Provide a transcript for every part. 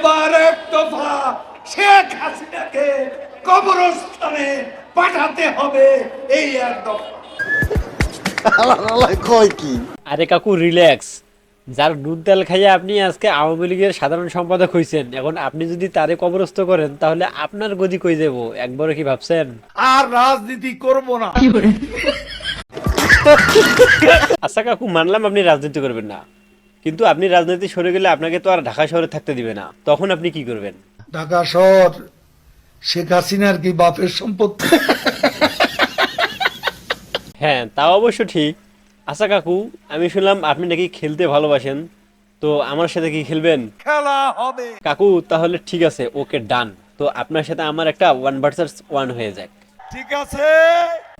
এবার এক দফা শেখ হাসিনাকে কবরস্থানে পাঠাতে হবে এই এক দফা। কয় কি? আরে কাকু রিল্যাক্স যার দুধ তেল খাইয়ে আপনি আজকে আওয়ামী লীগের সাধারণ সম্পাদক হয়েছেন এখন আপনি যদি তারে কবরস্থ করেন তাহলে আপনার গদি কই যাব? একবারও কি ভাবছেন? আর রাজনীতি করব না। আচ্ছা কাকু মানলাম আপনি রাজনীতি করবেন না। কিন্তু আপনি রাজনীতি সরে গেলে আপনাকে তো আর ঢাকা শহরে থাকতে দিবে না। তখন আপনি কি করবেন? ঢাকা শহর শেখ হাসিনার কি বাপের সম্পত্তি হ্যাঁ তাও অবশ্য ঠিক। আচ্ছা কাকু আমি শুনলাম আপনি নাকি খেলতে ভালোবাসেন। তো আমার সাথে কি খেলবেন? খেলা হবে। কাকু তাহলে ঠিক আছে ওকে ডান। তো আপনার সাথে আমার একটা ওয়ান ভার্সাস ওয়ান হয়ে যাক। ঠিক আছে।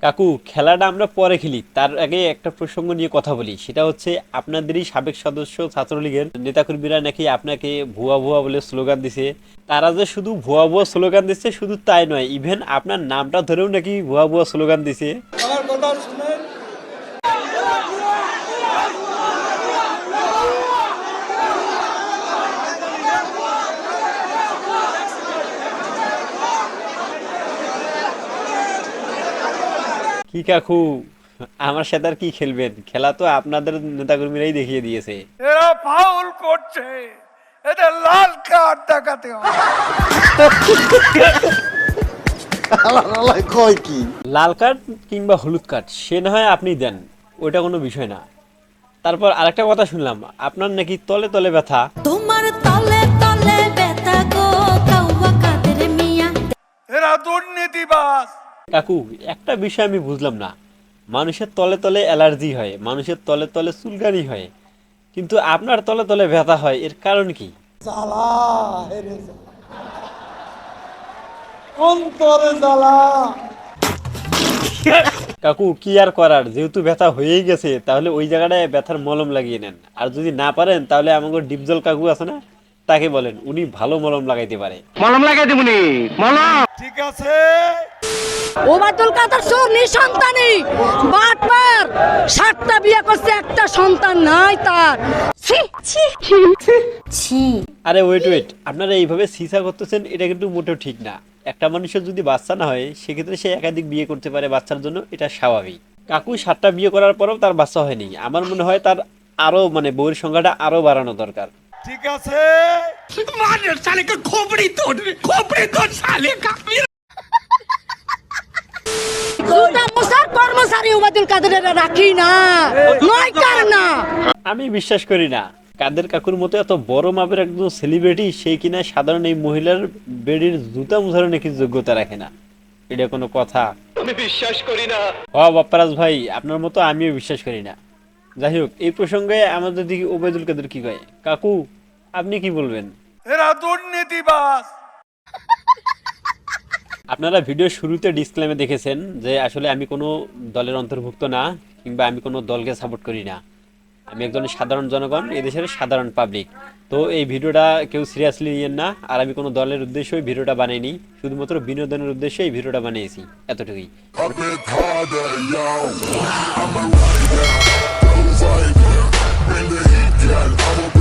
কাকু, খেলাটা আমরা পরে খেলি। তার আগে একটা প্রসঙ্গ নিয়ে কথা বলি। সেটা হচ্ছে, আপনাদেরই সাবেক সদস্য ছাত্রলীগের নেতাকর্মীরা নাকি আপনাকে ভুয়া ভুয়া বলে স্লোগান দিছে। তারা যে শুধু ভুয়া ভুয়া স্লোগান দিচ্ছে, শুধু তাই নয়, ইভেন আপনার নামটা ধরেও নাকি ভুয়া ভুয়া স্লোগান দিছে। কি কাকু? আমার সাথে আর কি খেলবেন? খেলা তো আপনাদের নেতাকর্মীরাই দেখিয়ে দিয়েছে। এরা ফাউল করছে। এদের লাল কার্ড দেখাতে হবে। কয় কি? লাল কার্ড কিংবা হলুদ কার্ড সে না হয় আপনি দেন। ওইটা কোনো বিষয় না। তারপর আরেকটা কথা শুনলাম আপনার নাকি তলে তলে ব্যথা? তোমার তলে তলে ব্যথা গো কাউয়া কাদের মিয়া। এরা দুর্নীতিবাজ। কাকু একটা বিষয় আমি বুঝলাম না। মানুষের তলে তলে অ্যালার্জি হয় মানুষের তলে তলে চুলকানি হয় কিন্তু আপনার তলে তলে ব্যথা হয় এর কারণ কি? কাকু কি আর করার? যেহেতু ব্যথা হয়েই গেছে তাহলে ওই জায়গাটায় ব্যথার মলম লাগিয়ে নেন। আর যদি না পারেন তাহলে আমাকে ডিপজল কাকু আছে না? তাকে বলেন উনি ভালো মলম লাগাইতে পারে। মলম লাগাইতে উনি। মলম! ঠিক আছে। ওবায়দুল কাদের চোর নিঃসন্তানী বাটপার সাতটা বিয়ে করছে একটা সন্তান নাই তার। ছি ছি ছি আরে ওয়েট ওয়েট আপনারা এইভাবে সিসা করতেছেন এটা কিন্তু মোটেও ঠিক না। একটা মানুষের যদি বাচ্চা না হয় সেক্ষেত্রে সে একাধিক বিয়ে করতে পারে বাচ্চার জন্য এটা স্বাভাবিক। কাকু সাতটা বিয়ে করার পরেও তার বাচ্চা হয়নি। আমার মনে হয় তার আরও মানে বউয়ের সংখ্যাটা আরও বাড়ানো দরকার। ঠিক আছে? জুতা মোসার কর্মচারী ওবায়দুল কাদের রাখি না নয় কার না। আমি বিশ্বাস করি না কাদের কাকুর মতো এত বড় মাপের একজন সেলিব্রিটি সেই কিনা সাধারণ এই মহিলার বেডির জুতা মুছারও নাকি যোগ্যতা রাখে না। এটা কোনো কথা। আমি বিশ্বাস করি না। হ বাপ্পারাজ ভাই আপনার মতো আমিও বিশ্বাস করি না। যাই হোক এই প্রসঙ্গে আমাদের দিকে ওবায়দুল কাদের কি কয় কাকু আপনি কি বলবেন? এরা দুর্নীতিবাজ। আপনারা ভিডিও শুরুতে ডিসক্লেমে দেখেছেন যে আসলে আমি কোনো দলের অন্তর্ভুক্ত না কিংবা আমি কোনো দলকে সাপোর্ট করি না। আমি একজন সাধারণ জনগণ এদেশের সাধারণ পাবলিক তো এই ভিডিওটা কেউ সিরিয়াসলি নিয়েন না আর আমি কোনো দলের উদ্দেশ্যে এই ভিডিওটা বানাইনি শুধুমাত্র বিনোদনের উদ্দেশ্যে এই ভিডিওটা বানিয়েছি এতটুকুই। vibe. The heat, girl, I'm a